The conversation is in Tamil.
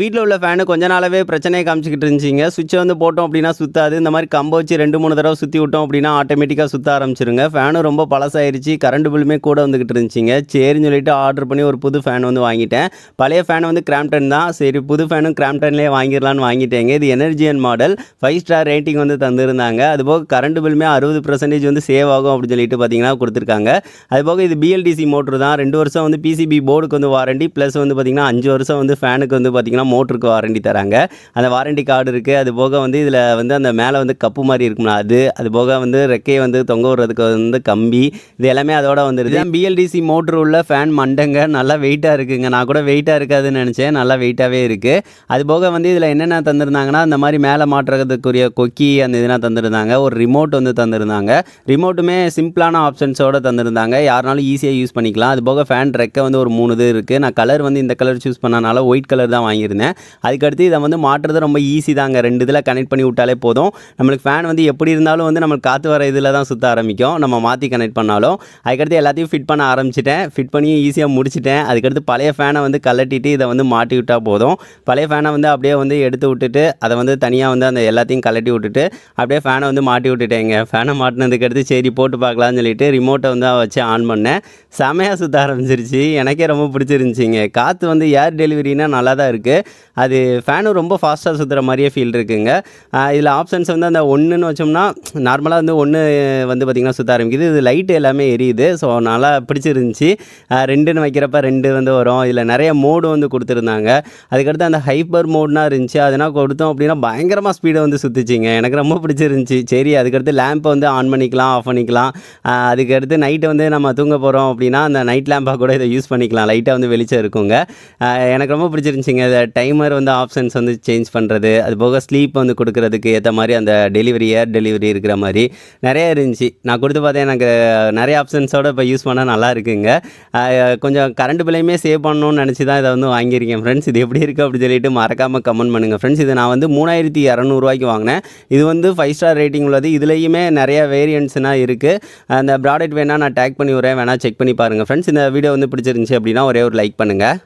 வீட்டில் உள்ள ஃபேனு கொஞ்ச நாளாவே பிரச்சனையை காமிச்சிக்கிட்டு இருந்துச்சிங்க. சுவிட்சை வந்து போட்டோம் அப்படின்னா சுத்தாது. இந்த மாதிரி கம்பை வச்சு ரெண்டு மூணு தடவை சுற்றி விட்டோம் அப்படின்னா ஆட்டோமேட்டிக்காக சுற்ற ஆரம்பிச்சிருங்க. ஃபேனும் ரொம்ப பழசாயிருச்சு. கரண்ட் பில்லுமே கூட வந்துக்கிட்டு இருந்துச்சிங்க. சரின்னு சொல்லிட்டு ஆர்டர் பண்ணி ஒரு புது ஃபேன் வந்து வாங்கிட்டேன். பழைய ஃபேன் வந்து கிராம்டன் தான். சரி புது ஃபேனும் கிராம்டன்லேயே வாங்கிடலான்னு வாங்கிட்டேங்க. இது Energion model five star rating வந்து தந்திருந்தாங்க. அதுபோக கரண்ட் பில்லுமே அறுபது பர்சன்டேஜ் வந்து சேவ் ஆகும் அப்படின்னு சொல்லிட்டு பார்த்தீங்கன்னா கொடுத்துருக்காங்க. அதுபோக இது பிஎல்டிசி மோட்ரு தான். ரெண்டு வருஷம் வந்து பிசிபி போர்டுக்கு வந்து வாரண்டி ப்ளஸ் வந்து பார்த்திங்கன்னா அஞ்சு வருஷம் வந்து ஃபேனுக்கு வந்து பார்த்திங்கன்னா மோட்டருக்கு வாரண்டி தராங்க. அந்த வாரண்டி கார்டு இருக்குது அது போக வந்து இதில் வந்து அந்த மேலே வந்து கப்பு மாதிரி இருக்கும்ல அது. அது போக வந்து ரெக்கையை வந்து தொங்க விடுறதுக்கு வந்து கம்பி. இது எல்லாமே அதோட வந்துடுது பிஎல்டிசி மோட்ரு உள்ள ஃபேன் மண்டங்க. நல்லா வெயிட்டாக இருக்குங்க. நான் கூட வெயிட்டாக இருக்காதுன்னு நினச்சேன். நல்லா வெயிட்டாகவே இருக்குது அது போக வந்து இதில் என்னென்ன தந்திருந்தாங்கன்னா அந்த மாதிரி மேலே மாட்டுறதுக்குரிய கொக்கி அந்த இதெல்லாம் தந்திருந்தாங்க. ஒரு ரிமோட் வந்து தந்திருந்தாங்க. ரிமோட்டுமே சிம்பிளான ஆப்ஷன்ஸோட தந்திருந்தாங்க. யாருனாலும் ஈஸியாக யூஸ் பண்ணிக்கலாம். அது போக ஃபேன் ரெக்கை வந்து ஒரு மூணு இது இருக்குது நான் கலர் வந்து இந்த கலர் சூஸ் பண்ணனால ஒயிட் கலர் தான் வாங்கியிருந்தேன். அதுக்கடுத்து இதை வந்து மாட்டுறது ரொம்ப ஈஸி தாங்க. ரெண்டு இதில் கனெக்ட் பண்ணி விட்டாலே போதும். நம்மளுக்கு ஃபேன் வந்து எப்படி இருந்தாலும் வந்து நம்மளுக்கு காற்று வர இதில் தான் சுற்ற ஆரம்பிக்கும். நம்ம மாற்றி கனெக்ட் பண்ணாலும். அதுக்கடுத்து எல்லாத்தையும் ஃபிட் பண்ண ஆரம்பிச்சிட்டேன். ஃபிட் பண்ணி ஈஸியாக முடிச்சிட்டேன். அதுக்கடுத்து பழைய ஃபேனை வந்து கலட்டிட்டு இதை வந்து மாட்டி விட்டால் போதும். பழைய ஃபேனை வந்து அப்படியே வந்து எடுத்து விட்டுட்டு அதை வந்து தனியாக வந்து அந்த எல்லாத்தையும் கலட்டி விட்டுட்டு அப்படியே ஃபேனை வந்து மாட்டி விட்டுட்டேங்க. ஃபேனை மாட்டினதுக்கு அடுத்து சரி போட்டு பார்க்கலாம்னு சொல்லிட்டு ரிமோட்டை வந்து வச்சு ஆன் பண்ணேன். செமையாக சுற்ற ஆரம்பிச்சிருச்சு. எனக்கே ரொம்ப பிடிச்சிருந்துச்சிங்க. காற்று வந்து ஏர் டெலிவரினா நல்லா தான் இருக்குது அது ஃபேனும் ரொம்ப ஃபாஸ்ட்டாக சுற்றுற மாதிரியே ஃபீல் இருக்குங்க. இதில் ஆப்ஷன்ஸ் வந்து அந்த ஒன்றுன்னு வச்சோம்னா நார்மலாக வந்து ஒன்று வந்து பார்த்திங்கன்னா சுற்ற ஆரம்பிக்குது. இது லைட்டு எல்லாமே எரியுது. ஸோ நல்லா பிடிச்சிருந்துச்சி. ரெண்டுன்னு வைக்கிறப்ப ரெண்டு வந்து வரும். இதில் நிறைய மோடு வந்து கொடுத்துருந்தாங்க. அதுக்கடுத்து அந்த ஹைப்பர் மோட்னா இருந்துச்சு. அதனால் கொடுத்தோம் அப்படின்னா பயங்கரமாக ஸ்பீடை வந்து சுற்றிச்சிங்க எனக்கு ரொம்ப பிடிச்சிருந்துச்சி. சரி அதுக்கடுத்து லேம்பை வந்து ஆன் பண்ணிக்கலாம் ஆஃப் பண்ணிக்கலாம். அதுக்கடுத்து நைட்டு வந்து நம்ம தூங்க போகிறோம் அப்படின்னா அந்த நைட் லேம்பாக கூட இதை யூஸ் பண்ணிக்கலாம். லைட்டாக வந்து வெளிச்சம் இருக்குங்க. எனக்கு ரொம்ப பிடிச்சிருந்துச்சிங்க. இதை டைமர் வந்து ஆப்ஷன்ஸ் வந்து சேஞ்ச் பண்ணுறது அது போக ஸ்லீப் வந்து கொடுக்கறதுக்கு ஏற்ற மாதிரி அந்த டெலிவரி ஏர் டெலிவரி இருக்கிற மாதிரி நிறைய இருந்துச்சு. நான் கொடுத்து பார்த்தேன் எனக்கு நிறைய ஆப்ஷன்ஸோட இப்போ யூஸ் பண்ணால் நல்லா இருக்குங்க. கொஞ்சம் கரண்ட் பில்லையுமே சேவ் பண்ணணும்னு நினச்சி தான் இதை வந்து வாங்கியிருக்கேன் ஃப்ரெண்ட்ஸ் இது எப்படி இருக்குது அப்படி சொல்லிட்டு மறக்காமல் கமெண்ட் பண்ணுங்கள் ஃப்ரெண்ட்ஸ் இது நான் வந்து மூணாயிரத்தி இரநூறுவாய்க்கு வாங்கினேன். இது வந்து ஃபைவ் ஸ்டார் ரேட்டிங் உள்ளது. இதுலேயுமே நிறைய வேரியன்ட்ஸ்னால் இருக்குது அந்த ப்ராடக்ட் வேணால் நான் டேக் பண்ணி விட்றேன். வேணால் செக் பண்ணி பாருங்கள் ஃப்ரெண்ட்ஸ் இந்த வீடியோ வந்து பிடிச்சிருந்துச்சி அப்படின்னா ஒரே ஒரு லைக் பண்ணுங்கள்